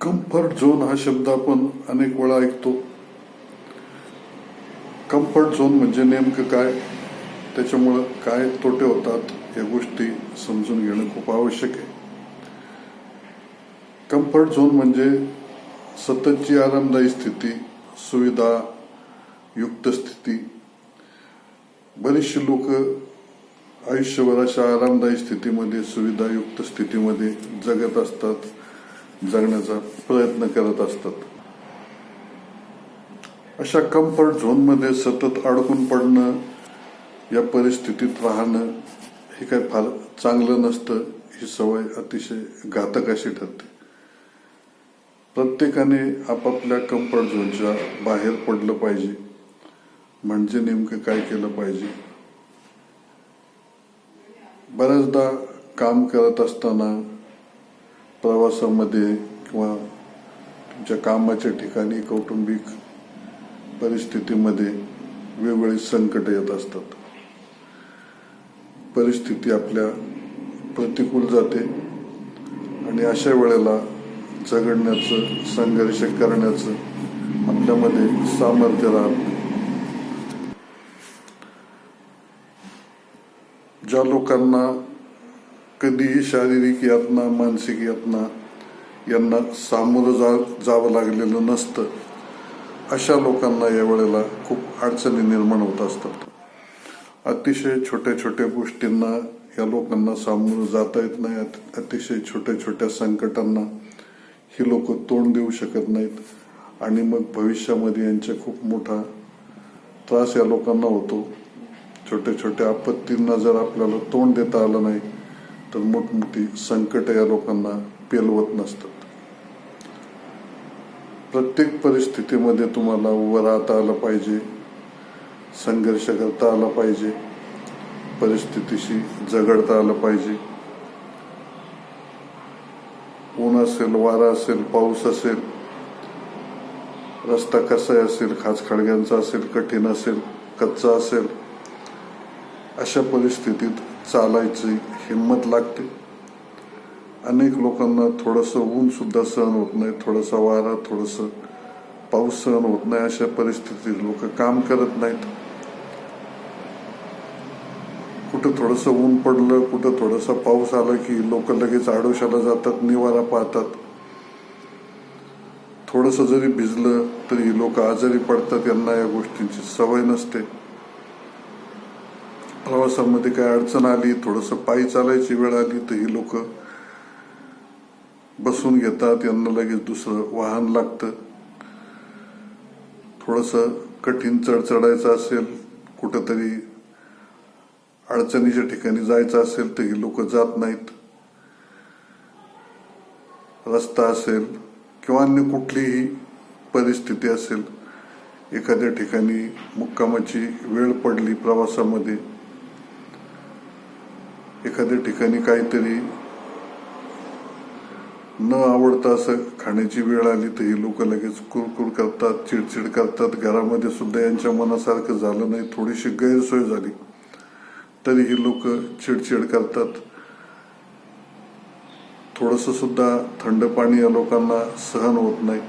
Comfort zone हा शब्द आपण अनेक वेळा ऐकतो. कम्फर्ट झोन म्हणजे नेमकं काय? त्याच्यामुळं काय तोटे होतात या गोष्टी समजून घेणं खूप आवश्यक आहे. कम्फर्ट झोन म्हणजे सततची आरामदायी स्थिती सुविधा युक्त स्थिती. बरेचसे लोक आयुष्यभर अशा आरामदायी स्थितीमध्ये सुविधायुक्त स्थितीमध्ये जगत असतात. जगण्याचा प्रयत्न करत असतात. अशा कम्फर्ट झोनमध्ये सतत अडकून पडणं या परिस्थितीत राहणं हे काय फार चांगलं नसतं ही सवय अतिशय घातक अशी ठरते. प्रत्येकाने आपापल्या कम्फर्ट झोनच्या बाहेर पडलं पाहिजे. म्हणजे नेमकं काय केलं पाहिजे? बऱ्याचदा काम करत असताना प्रवासामध्ये किंवा तुमच्या कामाच्या ठिकाणी कौटुंबिक परिस्थितीमध्ये वेगवेगळे संकट येत असतात. परिस्थिती आपल्या प्रतिकूल जाते आणि अशा वेळेला झगडण्याचं संघर्ष करण्याचं आपल्यामध्ये सामर्थ्य राहत ज्या लोकांना कधीही शारीरिक यातना मानसिक यातना यांना सामोरं जा जावं लागलेलं नसतं. अशा लोकांना या वेळेला खूप अडचणी निर्माण होत असतात. अतिशय छोट्या छोट्या गोष्टींना या लोकांना सामोरं जाता येत नाही. अतिशय छोट्या छोट्या संकटांना ही लोक तोंड देऊ शकत नाहीत. आणि मग भविष्यामध्ये यांचा खूप मोठा त्रास या लोकांना होतो. छोट्या छोट्या आपत्तींना जर आपल्याला तोंड देता आलं नाही तर मोठमोठी संकट या लोकांना पेलवत नसतात. प्रत्येक परिस्थितीमध्ये तुम्हाला उभं राहता आलं पाहिजे संघर्ष करता आला पाहिजे परिस्थितीशी झगडता आलं पाहिजे. ऊन असेल वारा असेल पाऊस असेल रस्ता कसा असेल खास खडग्यांचा असेल कठीण असेल कच्चा असेल अशा परिस्थितीत चालायची हिंमत लागते. अनेक लोकांना थोडंसं ऊन सुद्धा सहन होत नाही थोडासा वारा थोडंसं पाऊस सहन होत नाही अशा परिस्थितीत लोक काम करत नाहीत. कुठं थोडंसं ऊन पडलं कुठं थोडासा पाऊस आला की लोक लगेच आडोशाला जातात निवारा पाहतात. थोडंसं जरी भिजलं तरी लोक आजारी पडतात यांना या गोष्टींची सवय नसते. प्रवासामध्ये काय अडचण आली थोडंसं पायी चालायची वेळ आली तर ही लोक बसून घेतात यांना लगेच दुसरं वाहन लागतं. थोडंसं कठीण चढ चढायचं असेल कुठंतरी अडचणीच्या ठिकाणी जायचं असेल तर ही लोक जात नाहीत. रस्ता असेल किंवा अन्य कुठलीही परिस्थिती असेल एखाद्या ठिकाणी मुक्कामाची वेळ पडली प्रवासामध्ये एखाद्या ठिकाणी काहीतरी न आवडता असं खाण्याची वेळ आली तर ही लोक लगेच कुरकुर करतात चिडचिड करतात. घरामध्ये सुद्धा यांच्या मनासारखं झालं नाही थोडीशी गैरसोय झाली. तरी ही लोक चिडचिड करतात. थोडस सुद्धा थंड पाणी या लोकांना सहन होत नाही.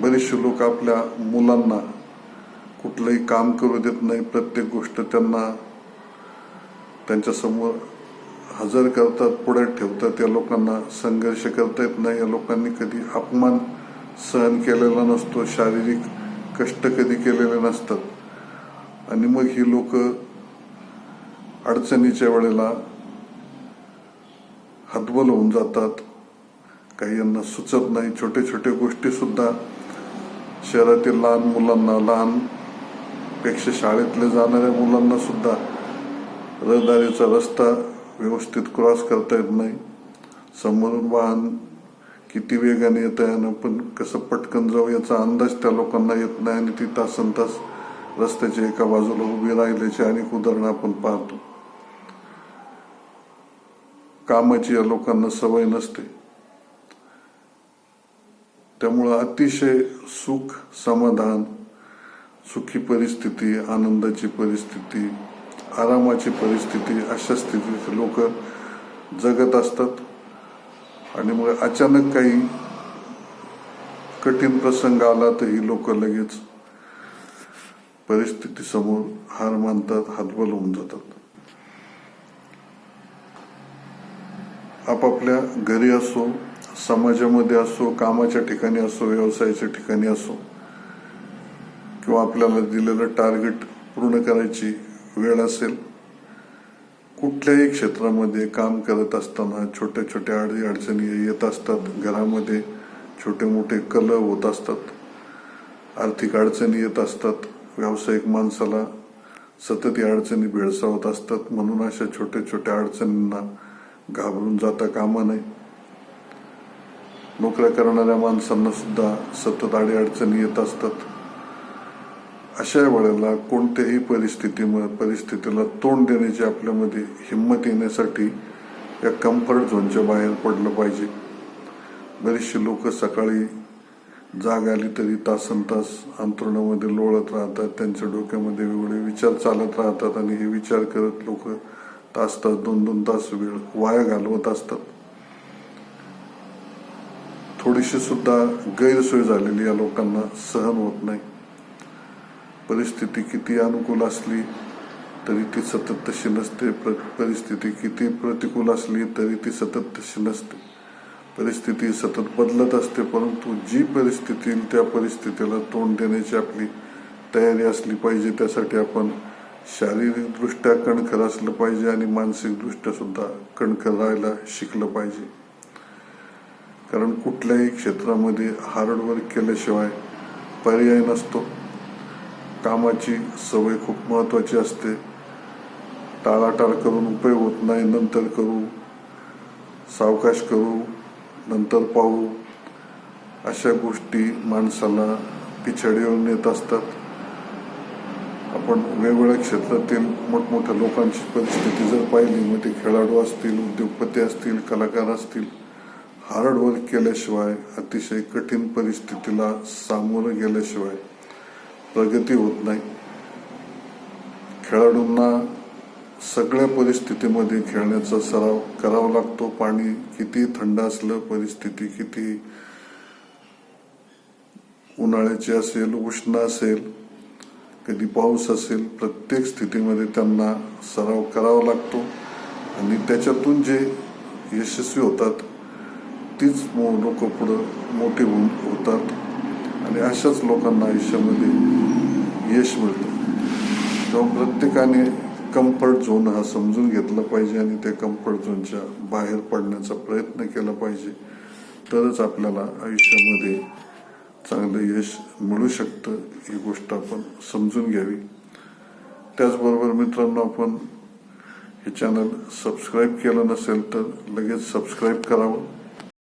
बरेचसे लोक आपल्या मुलांना कुठलंही काम करू देत नाही. प्रत्येक गोष्ट त्यांना त्यांच्यासमोर हजर करतात पुढे ठेवतात. या लोकांना संघर्ष करता येत नाही. या लोकांनी कधी अपमान सहन केलेला नसतो शारीरिक कष्ट कधी केलेले नसतात. आणि मग ही लोक अडचणीच्या वेळेला हतबल होऊन जातात. काही यांना सुचत नाही. छोटे छोटे गोष्टी सुद्धा शहरातील लहान मुलांना लहानपेक्षा शाळेतले जाणाऱ्या मुलांना सुद्धा रहदारीचा रस्ता व्यवस्थित क्रॉस करता येत नाही. समोरून वाहन किती वेगाने येत आहे आणि आपण कसं पटकन जाऊ याचा अंदाज त्या लोकांना येत नाही आणि ती तासन तास रस्त्याच्या एका बाजूला उभी राहिल्याची अनेक उदाहरणं आपण पाहतो. कामाची या लोकांना सवय नसते. त्यामुळं अतिशय सुख समाधान सुखी परिस्थिती आनंदाची परिस्थिती आरामाची परिस्थिती अशा स्थितीत लोक जगत असतात. आणि मग अचानक काही कठीण प्रसंग आला तर ही लोक लगेच परिस्थितीसमोर हार मानतात हातबल होऊन जातात. आपापल्या घरी असो समाजामध्ये असो कामाच्या ठिकाणी असो व्यवसायाच्या ठिकाणी असो किंवा आपल्याला दिलेलं टार्गेट पूर्ण करायची वेळ असेल कुठल्याही क्षेत्रामध्ये काम करत असताना छोट्या छोट्या अडी अडचणी येत असतात. घरामध्ये छोटे मोठे कल होत असतात. आर्थिक अडचणी येत असतात. व्यावसायिक माणसाला सतत या अडचणी भेडसावत असतात. म्हणून अशा छोट्या छोट्या अडचणींना घाबरून जाता कामा नये. नोकऱ्या करणाऱ्या माणसांना सुद्धा सतत अडी अडचणी येत असतात. अशा वेळेला कोणत्याही परिस्थिती परिस्थितीला तोंड देण्याची आपल्यामध्ये हिंमत येण्यासाठी या कम्फर्ट झोनच्या बाहेर पडलं पाहिजे. बरीचशी लोक सकाळी जाग आली तरी तासन तास अंतरुणामध्ये लोळत राहतात त्यांच्या डोक्यामध्ये वेगवेगळे विचार चालत राहतात आणि हे विचार करत लोक तास तास दोन दोन तास वेळ वाया घालवत असतात. थोडीशी सुद्धा गैरसोय झालेली या लोकांना सहन होत नाही. परिस्थिती किती अनुकूल असली तरी ती सतत तशी नसते. प्र- परिस्थिती किती प्रतिकूल असली तरी ती सतत तशी नसते. परिस्थिती सतत बदलत असते परंतु जी परिस्थिती त्या परिस्थितीला तोंड देण्याची आपली तयारी असली पाहिजे. त्यासाठी आपण शारीरिकदृष्ट्या कणखर असलं पाहिजे आणि मानसिकदृष्ट्या सुद्धा कणखर राहायला शिकलं पाहिजे. कारण कुठल्याही क्षेत्रामध्ये हार्डवर्क केल्याशिवाय पर्याय नसतो. कामाची सवय खूप महत्वाची असते. टाळाटाळ करून उपयोग होत नाही नंतर करू सावकाश करू नंतर पाहू. अशा गोष्टी माणसाला पिछाडीवर नेत असतात. आपण वेगवेगळ्या क्षेत्रातील मोठमोठ्या लोकांची परिस्थिती जर पाहिली मग ते खेळाडू असतील उद्योगपती असतील कलाकार असतील हार्डवर्क केल्याशिवाय अतिशय कठीण परिस्थितीला सामोरं गेल्याशिवाय प्रगती होत नाही. खेळाडूंना सगळ्या परिस्थितीमध्ये खेळण्याचा सराव करावा लागतो. पाणी किती थंड असलं परिस्थिती किती उन्हाळ्याची असेल उष्ण असेल कधी पाऊस असेल प्रत्येक स्थितीमध्ये त्यांना सराव करावा लागतो. आणि त्याच्यातून जे यशस्वी होतात तीच लोक पुढं मोठी होऊन होतात. आणि अशाच लोकांना आयुष्यामध्ये यश मिळतं. तेव्हा प्रत्येकाने कम्फर्ट झोन हा समजून घेतला पाहिजे आणि त्या कम्फर्ट झोनच्या बाहेर पडण्याचा प्रयत्न केला पाहिजे. तरच आपल्याला आयुष्यामध्ये चांगलं यश मिळू शकतं ही गोष्ट आपण समजून घ्यावी. त्याचबरोबर मित्रांनो आपण हे चॅनल सबस्क्राईब केलं नसेल तर लगेच सबस्क्राईब करावं.